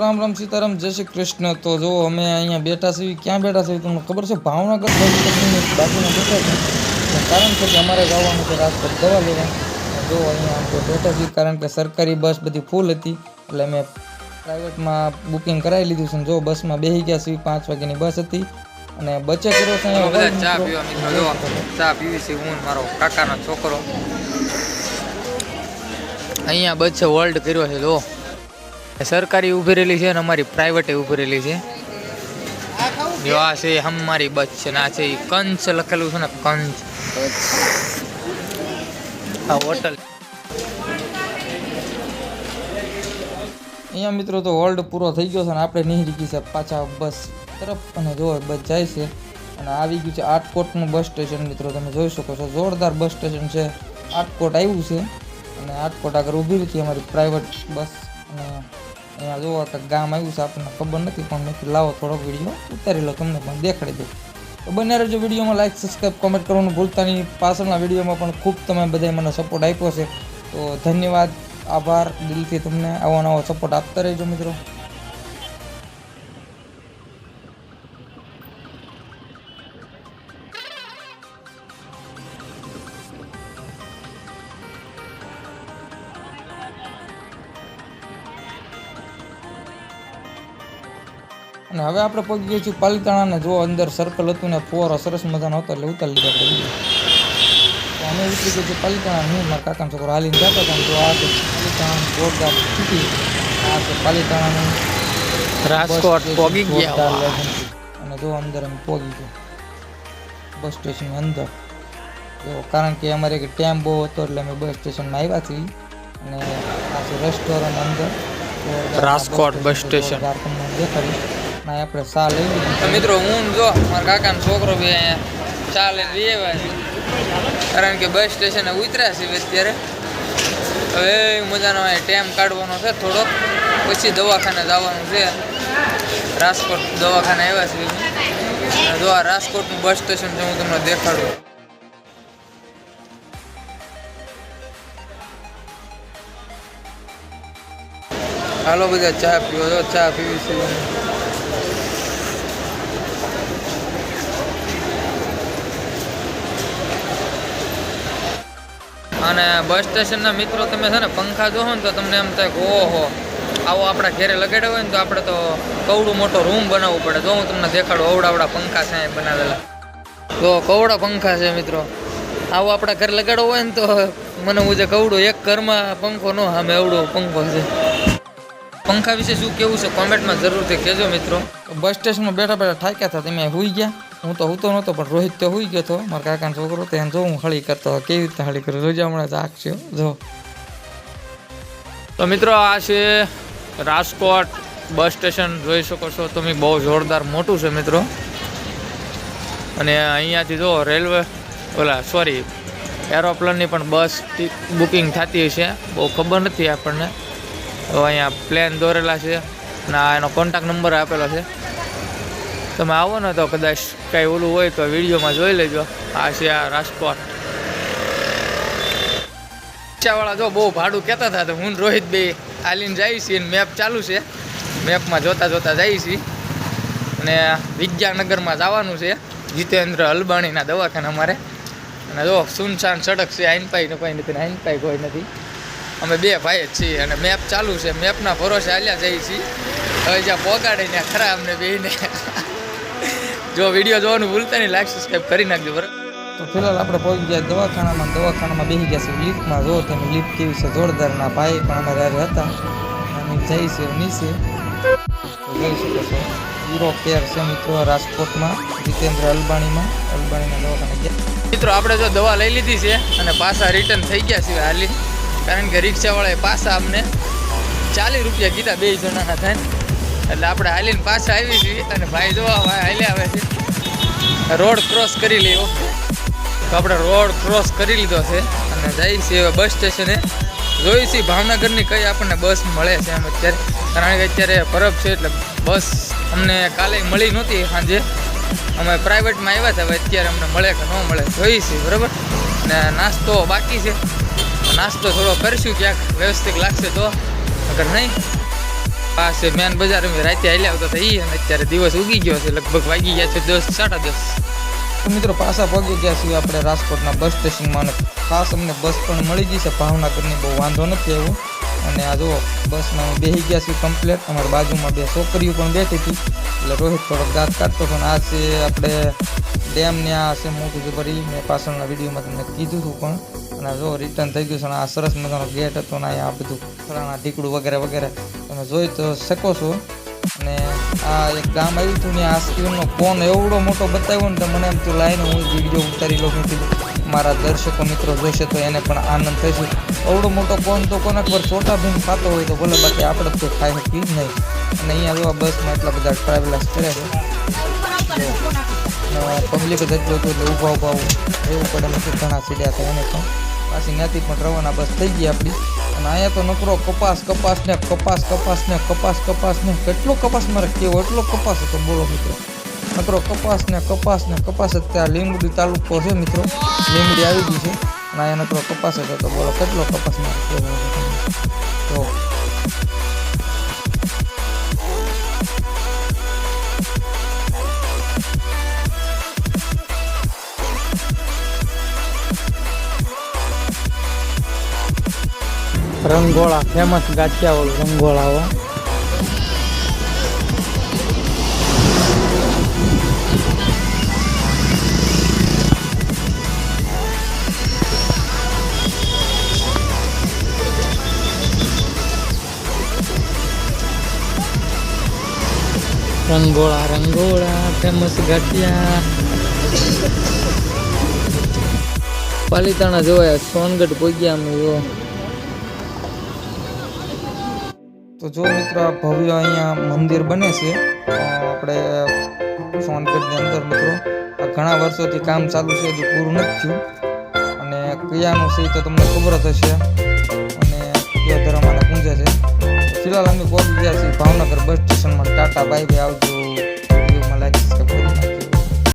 રામ રામ સીતારામ જય શ્રી કૃષ્ણ. તો જો અમે અહીંયા બેઠા છીએ ક્યાં બેઠા છીએ તમને ખબર છે? ભાવનગર બાજુમાં બેઠા છે કારણ છે કે અમારે જવાનું છે રાજકોટ દવા લેવા. જો અહીંયા આપણે બેઠા છીએ કારણ કે સરકારી બસ બધી ફૂલ હતી. એટલે અમે પ્રાઇવેટમાં બુકિંગ કરાવી લીધું છે. જો બસમાં બેસી ગયા છીએ પાંચ વાગ્યાની બસ હતી. અને બચે કર્યો છે ચા. પીવા મિત્રો જો ચા પીવી છે હું મારો કાકાનો છોકરો. અહીંયા બચે વર્લ્ડ કર્યો છે જો. સરકારી ઊભી રહેલી છે અને અમારી પ્રાઇવેટે ઊભી રહેલી છે. જો આ છે અમારી બસ છે ને આ છે કંચ લખેલું છે ને કંચ. આ હોટલ. અહીંયા મિત્રો તો હોલ્ડ પૂરો થઈ ગયો છે અને આપણે નીકળી ગઈ છે પાછા બસ તરફ અને જો બસ જાય છે અને આવી ગયું છે આટકોટનું બસ સ્ટેશન મિત્રો તમે જોઈ શકો છો. જોરદાર બસ સ્ટેશન છે. આટકોટ આવ્યું છે અને આટકોટ આગળ ઊભી હતી અમારી પ્રાઇવેટ બસ અને અહીંયા જોવો કે ગામ આવ્યું છે, આપણને ખબર નથી, પણ મેં લાવો થોડોક વીડિયો ઉતારી લો તમને પણ દેખાડી દઉં. તો બંને રહેજો વિડીયોમાં લાઈક સબસ્ક્રાઈબ કોમેન્ટ કરવાનું ભૂલતા નહીં. પાછળના વિડીયોમાં પણ ખૂબ તમે બધાએ મને સપોર્ટ આપ્યો છે. તો ધન્યવાદ, આભાર, દિલથી તમને આવો નવો સપોર્ટ આપતા રહેજો મિત્રો. અને હવે આપણે પહોંચી ગયા છીએ પાલિતાણા ને જો અંદર સર્કલ હતું ને ફોર સરસ મજાનો હતો એટલે ઉતારી લીધા આપણે અમે ઉતરી ગયા છીએ પાલિતાણા હું મારા કાકાનો છોકરો હાલીને જતો હતો જો તો આ પાલિતાણા જોરદાર સ્થિતિ આ છે પાલિતાણાનું રાજકોટ ગયા અને જો અંદર અમે પહોંચી ગયા. બસ સ્ટેશન અંદર. તો કારણ કે અમારે એક ટાઈમ બહુ હતો એટલે અમે બસ સ્ટેશનમાં આવ્યા છીએ. અને આ રેસ્ટોરન્ટ અંદર. Rajkot bus station. તમને દેખાડીશ. ના, આપણે ચા લઈ લીધી. મિત્રો, હું જો, મારા કાકાનો છોકરો બી અહીંયા ચા લઈને છે. કારણ કે બસ સ્ટેશને ઉતર્યા છે અત્યારે. હવે મજાનો અહીંયા ટાઈમ કાઢવાનો છે થોડો પછી દવાખાને જવાનું છે. રાજકોટ દવાખાને આવ્યા છે જો આ રાજકોટનું બસ સ્ટેશન છે, હું તમને દેખાડું. હાલો, બધા ચા પીવો ચા પીવી છે. અને બસ સ્ટેશનના મિત્રો તમે છે ને પંખા જોહો ને તો તમને એમ થાય કે ઓહો, આવો આપણા ઘેરે લગાડ્યો હોય ને તો આપણે તો કવડું મોટો રૂમ બનાવવું પડે. જો હું તમને દેખાડું અવડાવડા પંખા છે બનાવેલા. તો કવડા પંખા છે મિત્રો. આવો આપણા ઘરે લગાડવો હોય ને તો મને હું જે કવડું એક ઘરમાં પંખો ન સામે એવડો પંખો છે. પંખા વિશે શું કેવું છે? કોમેન્ટમાં જરૂરથી કહેજો મિત્રો. બસ સ્ટેશનમાં બેઠા બેઠા થાક્યા હતા, તમે હુઈ ગયા? હું તો હૂતો નહોતો, પણ રોહિત તો હોઈ ગયો હતો મારા કાકાનો છોકરો તો એને જો હું હળી કરતો કેવી રીતે હળી કરું? રોજા હમણાં જાગશો જો. તો મિત્રો, આ છે રાજકોટ બસ સ્ટેશન, જોઈ શકો છો. તમે બહુ જોરદાર મોટું છે મિત્રો. અને અહીંયાથી જો રેલવે, ઓલા સોરી એરોપ્લેનની પણ બસ બુકિંગ થતી હશે. બહુ ખબર નથી આપણને. તો અહીંયા પ્લેન દોરેલા છે. આ એનો કોન્ટેક્ટ નંબર આપેલો છે. તમે આવો ને તો કદાચ કાંઈ ઓલું હોય તો વિડીયોમાં જોઈ લેજો. આ છે આ રાજકોટ. રિક્ષાવાળા જો બહુ ભાડું કહેતા હતા તો હું રોહિત બે આલીને જઈ છીએ મેપ ચાલુ છે. મેપમાં જોતા જોતા જઈ છીએ. અને વિદ્યાનગરમાં જવાનું છે જીતેન્દ્ર અલબાણીના દવાખાના અમારે. અને જો સુનસાન સડક છે, આઈન પાઈ કોઈ નથી આઈન પાઈ કોઈ નથી. અમે બે ભાઈ જ છીએ અને મેપ ચાલુ છે. મેપના ભરોસે હાલ્યા જઈએ છીએ. હવે જ્યાં પોગાડે ખરા અમને બેને જો વીડિયો જોવાનું ભૂલતા નહીં લાઈક સબસ્ક્રાઈબ કરી નાખજો બરાબર? તો ફિલહાલ આપણે પહોંચી ગયા દવાખાનામાં. દવાખાનામાં બેસી ગયા છે લિફ્ટમાં જો તમે લિફ્ટ કેવી છે? જોરદારના ભાઈ પણ અમારે હારે હતા. અને જઈ છે નીચે જોઈ શકો છો. હીરો કેર છે મિત્રો રાજકોટમાં જીતેન્દ્ર અલબાણીમાં. અલબાણીના દવાખાને ગયા. મિત્રો આપણે જો દવા લઈ લીધી છે અને પાછા રિટર્ન થઈ ગયા છે હાલી. કારણ કે રિક્ષાવાળાએ પાછા અમને ચાલીસ રૂપિયા કીધા બે જણાના થાય એટલે આપણે હાલીને પાછા આવી છીએ અને ભાઈ જોવા હાલ્યા આવે છે. રોડ ક્રોસ કરી લીધો તો આપણે રોડ ક્રોસ કરી લીધો છે અને જઈએ છીએ હવે બસ સ્ટેશને જોઈએ છીએ ભાવનગરની કઈ આપણને બસ મળે છે એમ અત્યારે. કારણ કે અત્યારે પરબ છે એટલે બસ અમને કાલે મળી નહોતી સાંજે. અમે પ્રાઇવેટમાં આવ્યા હતા, હવે અત્યારે અમને મળે કે ન મળે જોઈએ છીએ બરાબર? ને નાસ્તો બાકી છે. નાસ્તો થોડો કરીશું, ક્યાંક વ્યવસ્થિત લાગશે તો. અગર નહીં છે મેન બજાર અમે રાતે હાલ્યા આવતા હતા ઈ અને અત્યારે દિવસ ઉગી ગયો છે. લગભગ વાગી ગયા છે દસ, સાડા દસ. તો મિત્રો પાછા પગી ગયા છીએ આપણે રાજકોટના બસ સ્ટેશનમાં ખાસ અમને બસ પણ મળી ગઈ છે. ભાવનગરની બહુ વાંધો નથી આવ્યો. અને આ જુઓ બસમાં અમે બેસી ગયા છીએ કમ્પ્લેટ અમારી બાજુમાં બે છોકરીઓ પણ બેઠી હતી. એટલે રોહિત થોડોક દાંત કાઢતો પણ આ છે આપણે ડેમને આ છે મોટું જબરી મેં પાછળના વિડીયોમાં તમને કીધું હતું પણ અને જો રિટર્ન થઈ ગયું છે અને આ સરસ મજાનો ગેટ હતો ને આ બધું ફળાના ઢીકડું વગેરે વગેરે તમે જોઈ તો શકો છો. અને આ એક ગામ આવ્યું હતું ને, આ સ્ક્રીનનો ફોન એવડો મોટો બતાવ્યો ને તો મને એમ તું લાઈને હું વીડિયો ઉતારી લઉં કીધું મારા દર્શકો મિત્રો જોશે તો એને પણ આનંદ થશે. એવડો મોટો ફોન તો કોને પર છોટા ભીમ ખાતો હોય તો ભલે બાકી આપણે તો ખાઈ શકીએ જ નહીં. અને અહીંયા જોવા બસમાં એટલા બધા ટ્રાવેલર્સ કરે છે. પબ્લિક જ હતું એટલે ઊભા ઊભા એવું પડે ઘણા સીડ્યા હતા એને પણ. પાછી ત્યાંથી પણ રવાના બસ થઈ ગઈ આપણી. અને અહીંયા તો નકરો કપાસ કપાસ ને, કપાસ કપાસ ને, કપાસ કપાસ ને. કેટલો કપાસ મારે કેવો, એટલો કપાસ હતો, બોલો મિત્રો. નકરો કપાસ ને કપાસ ને, કપાસ અત્યારે ત્યાં લીંબડી તાલુકો છે, મિત્રો. લીંબડી આવી ગઈ છે. અને અહીંયા નકરો કપાસ હતો, બોલો. કેટલો કપાસ મારે કેવો રંગોળા ફેમસ ગાંઠિયાવાળું રંગોળા હો રંગોળા રંગોળા ફેમસ ગાંઠિયા પાલિતાણા જોયા સોનગઢ પહોંચ્યા અમે જો જો મિત્રો આ ભવ્ય અહીંયા મંદિર બને છે આપણે સોનગઢની અંદર મિત્રો ઘણા વર્ષોથી કામ ચાલુ છે, હજી પૂરું નથી થયું. અને કયાનું છે તો તમને ખબર જ હશે. અને કયો ધર્મ આને પૂંજે છે. ફિલહાલ અમે પહોંચી ગયા છીએ ભાવનગર બસ સ્ટેશનમાં. ટાટા બાય બાય આવજો.